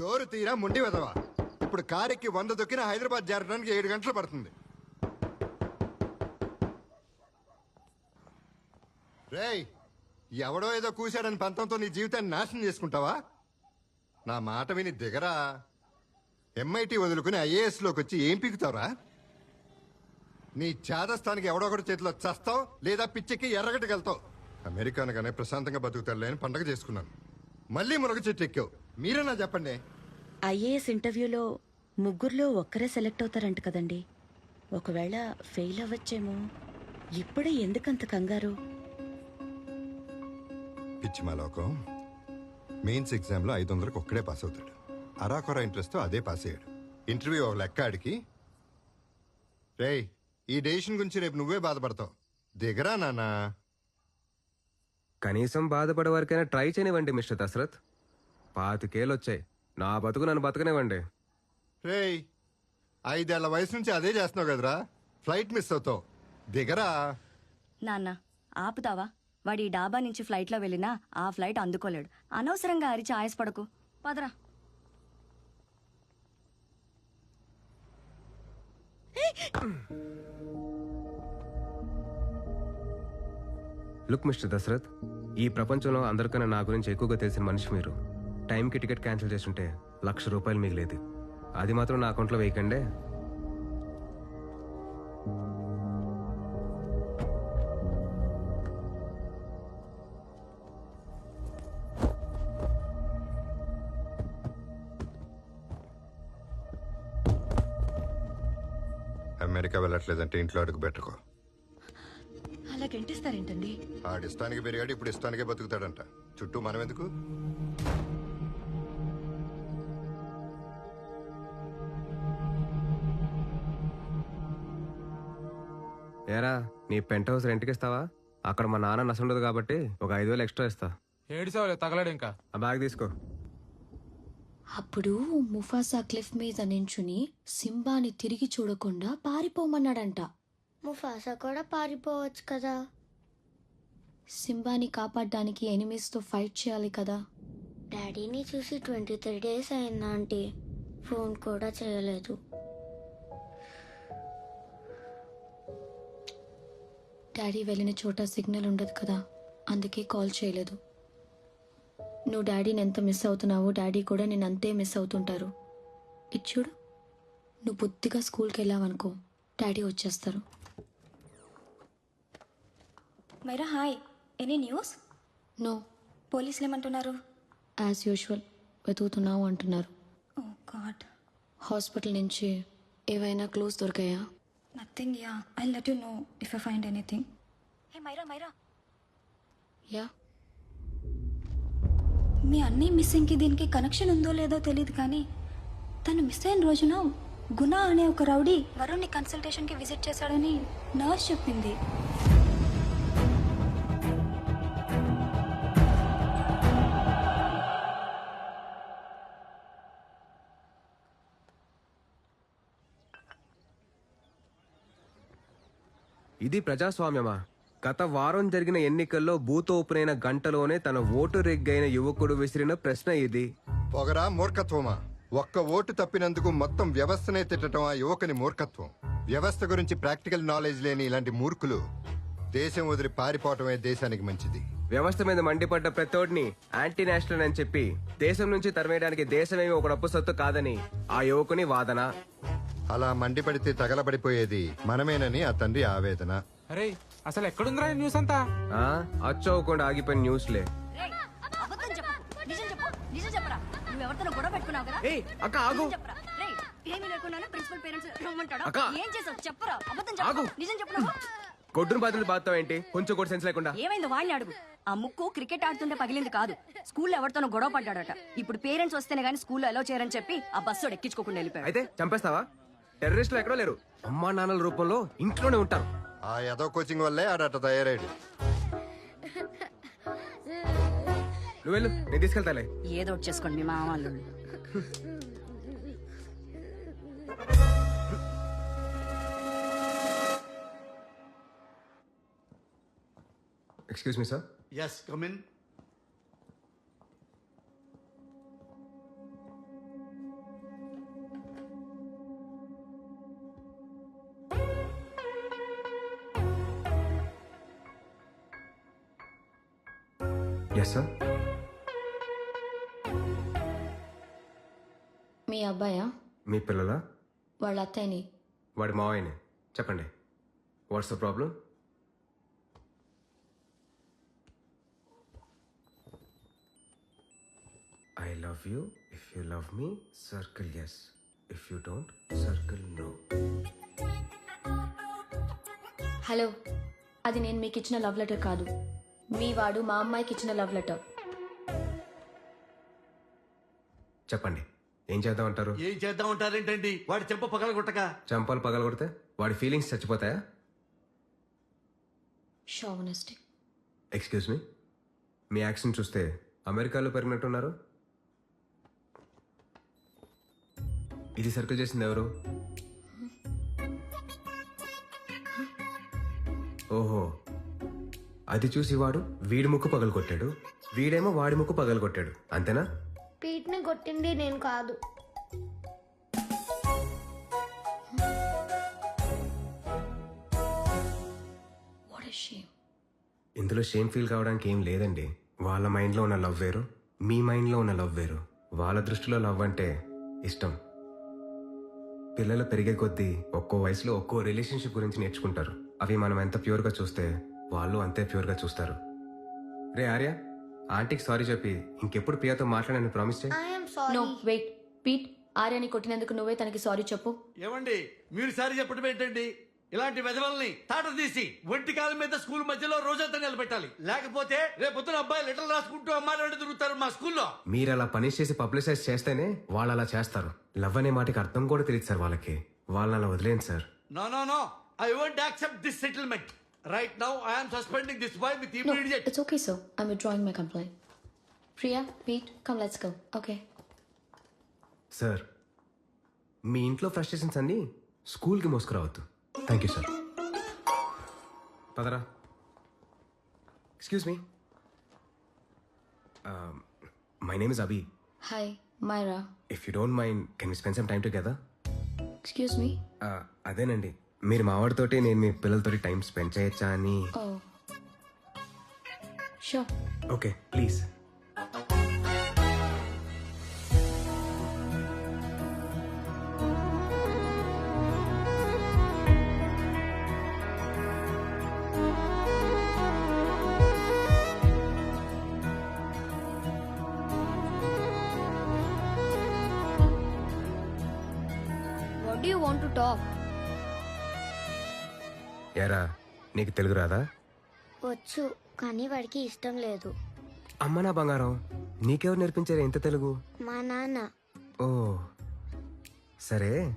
Door తీరా ముండి వెదవా. ఇప్పుడు కారెక్కి వంద దొక్కిన హైదరాబాద్ చేరడానికి ఏడు గంటలు పడుతుంది. రేయ్ ఎవడో ఏదో కూశాడని పంతంతో నీ జీవితాన్ని నాశనం చేసుకుంటావా? నా మాట విని దిగరా. ఎంఐటి వదులుకుని ఐఏఎస్లోకి వచ్చి ఏం పీకుతావురా? నీ చేదస్థానికి ఎవడో ఒకటి చేతిలో చస్తావు లేదా పిచ్చెక్కి ఎర్రగట్టుకెళ్తావు అమెరికానగానే ప్రశాంతంగా బతుకుతారులే అని పండగ చేసుకున్నాను. మళ్ళీ మునగ చెట్టు ఎక్కావు. మీరేనా చెప్పండి. ఐఏఎస్ ఇంటర్వ్యూలో ముగ్గురులో ఒక్కరే సెలెక్ట్ అవుతారంట కదండి. ఒకవేళ ఫెయిల్ అవ్వచ్చేమో. ఇప్పుడే ఎందుకంత కంగారు? పిచ్చి మా లోకం మెయిన్స్ ఎగ్జామ్లో ఐదు వందలకు ఒక్కడే పాస్ అవుతాడు. అరాకొర ఇంట్రెస్ట్తో అదే పాస్ అయ్యాడు. ఇంటర్వ్యూ ఒక లెక్క ఆడికి. రేయ్ ఈ డెసిషన్ గురించి రేపు నువ్వే బాధపడతావు. దిగరా నాన్నా. కనీసం బాధపడే వరకైనా ట్రై చేయనివ్వండి మిస్టర్ దశరథ్. పాతికేళ్ళు వచ్చాయి నా బతుకు నన్ను బతకనివ్వండి. రేయ్ ఐదేళ్ళ వయసు నుంచి అదే చేస్తున్నావు కదరా. ఫ్లైట్ మిస్ అవుతావు. దిగరా. నాన్న ఆపుతావా? వాడి ఈ డాబా నుంచి ఫ్లైట్లో వెళ్ళినా ఆ ఫ్లైట్ అందుకోలేడు. అనవసరంగా అరిచి ఆయాసపడకు. పదరా. లుక్ మిస్టర్ దశరథ్ ఈ ప్రపంచంలో అందరికన్నా నా గురించి ఎక్కువగా తెలిసిన మనిషి మీరు. టైంకి టికెట్ క్యాన్సిల్ చేస్తుంటే లక్ష రూపాయలు మిగిలేదు. అది మాత్రం నా అకౌంట్లో వేయకండే. అమెరికా వెళ్ళట్లేదంటే ఇంట్లో అడుగు పెట్టుకో. అలా గెంటిస్తారేంటండి? ఆడి ఇష్టానికి పెరిగాడు ఇప్పుడు ఇష్టానికే బతుకుతాడంట. చుట్టూ మనం ఎందుకు ఏరా నీ పెంట్ హౌస్ రెంట్కి ఇస్తావా? అక్కడ మా నాన్న నసుండదు కాబట్టి ఒక ఐదు వేలు ఎక్స్ట్రా ఇస్తా. ఏడిసావులే తగలడు ఇంకా. ఆ బ్యాగ్ తీసుకో. అప్పుడు ముఫాసా క్లిఫ్ మీద నించుని సింబాని తిరిగి చూడకుండా పారిపోమన్నాడంట. ముఫాసా కూడా పారిపోవచ్చు కదా. సింబాని కాపాడడానికి ఎనిమీస్తో ఫైట్ చేయాలి కదా. డాడీని చూసి ట్వంటీ త్రీ డేస్ అయిందా ఆంటీ. ఫోన్ కూడా చేయలేదు. డాడీ వెళ్ళిన చోట సిగ్నల్ ఉండదు కదా అందుకే కాల్ చేయలేదు. నువ్వు డాడీని ఎంత మిస్ అవుతున్నావో డాడీ కూడా నేను అంతే మిస్ అవుతుంటారు. ఇది చూడు నువ్వు బుద్ధిగా స్కూల్కి వెళ్ళావనుకో డాడీ వచ్చేస్తారు. Myra hi. Any news? No. పోలీసులు ఏమంటున్నారు? యాజ్ యూజువల్ వెతుకుతున్నావు అంటున్నారు. ఓ గాడ్. హాస్పిటల్ నుంచి ఏవైనా clues దొరికాయా? Nothing yeah I let you know if I find anything hey Myra Myra yeah మీ అన్నీ మిస్సింగ్కి దీనికి కనెక్షన్ ఉందో లేదో తెలియదు కానీ తను మిస్ అయిన రోజున గుణ అనే ఒక రౌడీ వరుణ్ని కన్సల్టేషన్కి విజిట్ చేశాడని నర్స్ చెప్పింది. ఇది ప్రజాస్వామ్యమా? గత వారం జరిగిన ఎన్నికల్లో బూత్ ఓపెన్ అయిన గంటలోనే తన ఓటు రెగ్గైన యువకుడు విసిరిన ప్రశ్న ఇది. పొగరా మూర్ఖత్వమా? ఒక్క ఓటు తప్పినందుకు మొత్తం వ్యవస్థనే తిట్టడం ఆ యువకుని మూర్ఖత్వం. వ్యవస్థ గురించి ప్రాక్టికల్ నాలెడ్జ్ లేని ఇలాంటి మూర్ఖులు దేశం వదిలి పారిపోవటమే దేశానికి మంచిది. వ్యవస్థ మీద మండిపడ్డ ప్రతోడిని యాంటీ నేషనల్ అని చెప్పి దేశం నుంచి తరిమేయడానికి దేశమేమి ఒక డప్పు సొత్తు కాదని ఆ యువకుని వాదన. అలా మండిపడితే తగలబడిపోయేది మనమేనని ఆ తండ్రి ఆవేదన. అరే అసలు ఎక్కడుందిరా ఈ న్యూస్ అంతా? ఆ అచ్చవకుండా ఆగిపోయిన న్యూస్లే. అబద్ధం చెప్పు. నిజం చెప్పు. నిజం చెప్పరా. నువ్వు ఎవరితో గొడవ పెట్టుకున్నావు కదా? ఏయ్ అక్క ఆగు. చెప్పరా. రేయ్ ఏమీ లేకుండానే ప్రిన్సిపల్ పేరెంట్స్ రమ్మంటాడా. అక్క. ఏం చేసావు? చెప్పరా. అబద్ధం ఆగు. చెప్పు నిజం చెప్పు నువ్వు. కొట్టును బాధలు బాధతావు ఏంటి? కొంచెం కూడా సెన్స్ లేకుండా. ఏమైందో వాడిని అడుగు. ఆ ముక్కు క్రికెట్ ఆడుతుంటే పగిలింది కాదు. స్కూల్లో ఎవరితోనో గొడవ పడ్డాడట. ఇప్పుడు పేరెంట్స్ వస్తేనే గానీ స్కూల్లో ఎలా చేయరని చెప్పి ఆ బస్సు ఎక్కించుకోకుండా వెళ్ళిపోయాడు. అయితే చంపేస్తావా? టెర్రరిస్టులు ఎక్కడో లేరు. అమ్మా నాన్నల రూపంలో ఇంట్లోనే ఉంటారు. ఆ యదో కోచింగ్ వల్లే ఆడట తయారయ్యాడు. నువ్వు వెళ్ళు నేను తీసుకెళ్తాలే. ఏదో ఒకటి చేసుకోండి మీ మామ వాళ్ళు excuse me sir Yes, come yes sir మీ అబ్బాయా? మీ పిల్లల? వాళ్ళ అత్తయ్యని. వాడి మావయ్యని. చెప్పండి. What's the problem I love you if you love me circle yes if you don't circle no hello అది నేను మీకు ఇచ్చిన లవ్ లెటర్ కాదు. మీ వాడు మా అమ్మాయికి ఇచ్చిన లవ్ లెటర్. చెప్పండి. ఏం చేద్దాం అంటారు ఏం చేద్దాం అంటారేంటండి వాడి చెంప పగల కొట్టక. చంపాలు పగలగొడితే వాడి ఫీలింగ్స్ చచ్చిపోతాయా? షావనిస్టిక్ ఎక్స్క్యూజ్ మీ మీ యాక్షన్ చూస్తే అమెరికాలో పెరిగినట్టున్నారు. ఇది సర్కిల్ చేసింది ఎవరు? అది చూసి వాడు వీడి ముక్కు పగలు కొట్టాడు వీడేమో వాడి ముక్కు పగలు కొట్టాడు అంతేనా? పీట్ని కొట్టింది నేను కాదు. ఇందులో షేమ్ ఫీల్ కావడానికి ఏం లేదండి. వాళ్ళ మైండ్లో ఉన్న లవ్ వేరు మీ మైండ్లో ఉన్న లవ్ వేరు. వాళ్ళ దృష్టిలో లవ్ అంటే ఇష్టం. పిల్లలు పెరిగే కొద్దీ ఒక్కో వయసులో ఒక్కో రిలేషన్షిప్ గురించి నేర్చుకుంటారు. అవి మనం ఎంత ప్యూర్గా చూస్తే వాళ్ళు అంతే ప్యూర్గా చూస్తారు. రే ఆర్య ఆంటీకి సారీ చెప్పి ఇంకెప్పుడు ప్రియాతో మాట్లాడని ప్రామిస్ చేయి. I'm no sorry wait. Pete ఆర్యాని కొట్టినందుకు నువ్వే తనకి సారీ చెప్పు. ఏమండి? మీరు సారి చెప్పడం ఏంటండి? ఇలాంటి వెధవల్ని తాట తీసి ఒంటి కాలం మీద స్కూల్ మధ్యలో రోజంతా నిలబెట్టాలి. లేకపోతే రేపొద్దున అబ్బాయి లెటర్ రాసుకుంటూ అమ్మాయిలు వెంట తిరుగుతారు మా స్కూల్లో. మీరు అలా పనిష్ చేసి పబ్లిసైజ్ చేస్తేనే వాళ్ళు అలా చేస్తారు. లవ్ అనే మాటకి అర్థం కూడా తెలియదు సార్ వాళ్ళకి. వాళ్ళని అలా వదిలేండి sir. No no no I won't accept this settlement right now I'm suspending this boy with No, immediate it's okay, sir. I'm withdrawing my complaint. Priya, Pete, come, let's go. Okay. Sir మీ ఇంట్లో frustrations అన్ని స్కూల్కి మోసుకురావద్దు thank you sir Padara excuse me my name is Abhi Hi, Myra. If you don't mind can you spend some time together Excuse me? అదేనండి మీరు మా వాడితోటి నేను మీ పిల్లలతోటి time spend చేయొచ్చా అని. Okay please. What you want to talk ఎరా నీకు తెలుగు రాదా? వచ్చు కానీ వాడికి ఇష్టం లేదు. అమ్మ నా బంగారం నీకెవరు నేర్పించారు ఎంత తెలుగు? మా నాన్న. ఓ సరే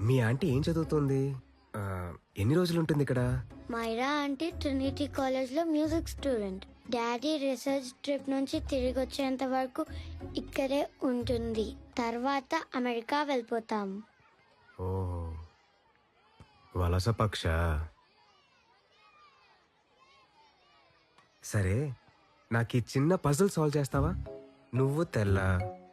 మీ ఆంటీ ఏం చదువుతుంది? ఆ, ఎన్ని రోజులు ఉంటుంది ఇక్కడ? మైరా అంటే ట్రినిటీ కాలేజ్లో music student. Daddy research trip నుంచి తిరిగి వచ్చేంత వరకు ఇక్కడే ఉంటుంది. తర్వాత అమెరికా వెళ్ళిపోతాం. ఓ వలస పక్ష? సరే నాకు ఈ చిన్న పజిల్ సాల్వ్ చేస్తావా? నువ్వు తెల్ల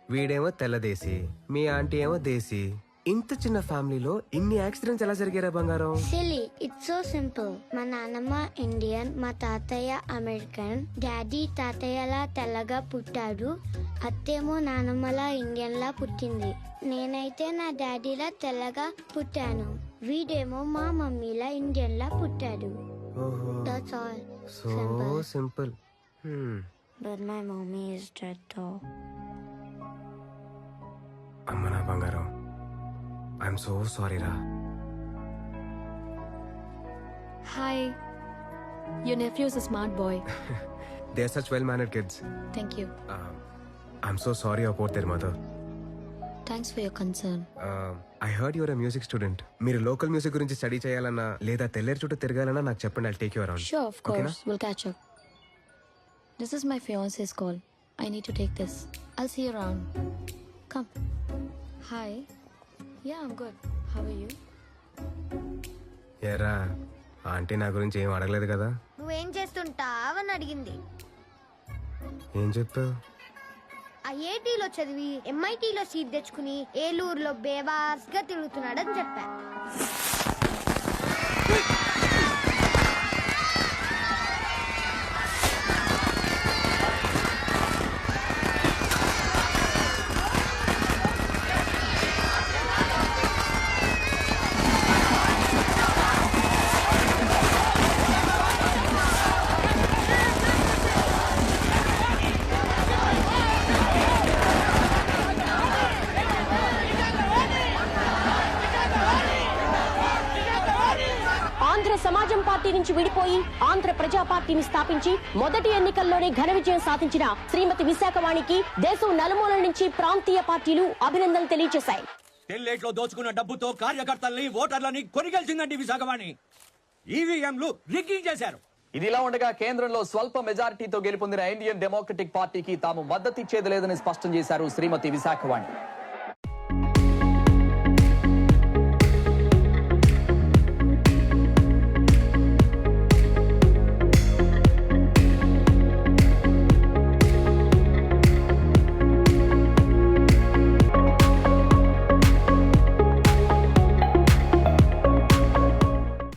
వీడేమో తెల్లదేసి మీ ఆంటీ ఏమో దేశీ. ఇంత చిన్న ఫ్యామిలీలో ఇన్ని యాక్సిడెంట్స్ ఎలా జరిగారా బంగారం? Silly it's so simple. మా నాన్నమ్మ ఇండియన్ మా తాతయ్య అమెరికన్ డాడీ తాతయ్యలా తెల్లగా పుట్టాడు అత్తేమో నానమ్మలా ఇండియన్ లా పుట్టింది. నేనైతే నా డాడీలా తెల్లగా పుట్టాను వీడేమో మా మమ్మీలా ఇండియన్ లా పుట్టాడు. ఓహో. That's all. So simple. simple. Hmm. But my mommy is dead though. Amana Bangaram. I'm so sorry, Ra. Hi. Your nephew's a smart boy. They're such well mannered kids. Thank you. Uh, I'm so sorry about their mother. Thanks for your concern I heard your music student మీరు local music గురించి study చేయాలన్నా లేదా తెల్లరి చుట్టూ తిరగాలన్నా నాకు చెప్పండి I take your sure of course will catch up this is my fiancé's call I need to take this I'll see you around come hi yeah I good how are you ఎరా aunty నా గురించి ఏం అడగలేదు కదా? నువ్వేం చేస్తుంటావు అని అడిగింది. ఏం చెప్తావు ఐఐటిలో చదివి ఎంఐటిలో సీట్ తెచ్చుకుని ఏలూరులో బేవాస్గా తిరుగుతున్నాడని చెప్పారు. ఆంధ్ర ప్రజా పార్టీని స్థాపించి మొదటి ఎన్నికల్లోనే ఘన విజయం సాధించిన శ్రీమతి విశాఖవాణికి దేశం నలుమూలల నుంచి ప్రాంతీయ పార్టీలు అభినందనలు తెలియజేశాయి. దోచుకున్న డబ్బుతో కార్యకర్తల్ని ఓటర్లని కొనిగెలిచిందండి విశాఖవాణి. ఈవీఎంలు రిగ్గింగ్ చేశారు ఇదిలా ఉండగా కేంద్రంలో స్వల్ప మెజారిటీతో గెలుపొందిన ఇండియన్ డెమోక్రటిక్ పార్టీకి తాము మద్దతిచ్చేది లేదని స్పష్టం చేశారు శ్రీమతి విశాఖవాణి.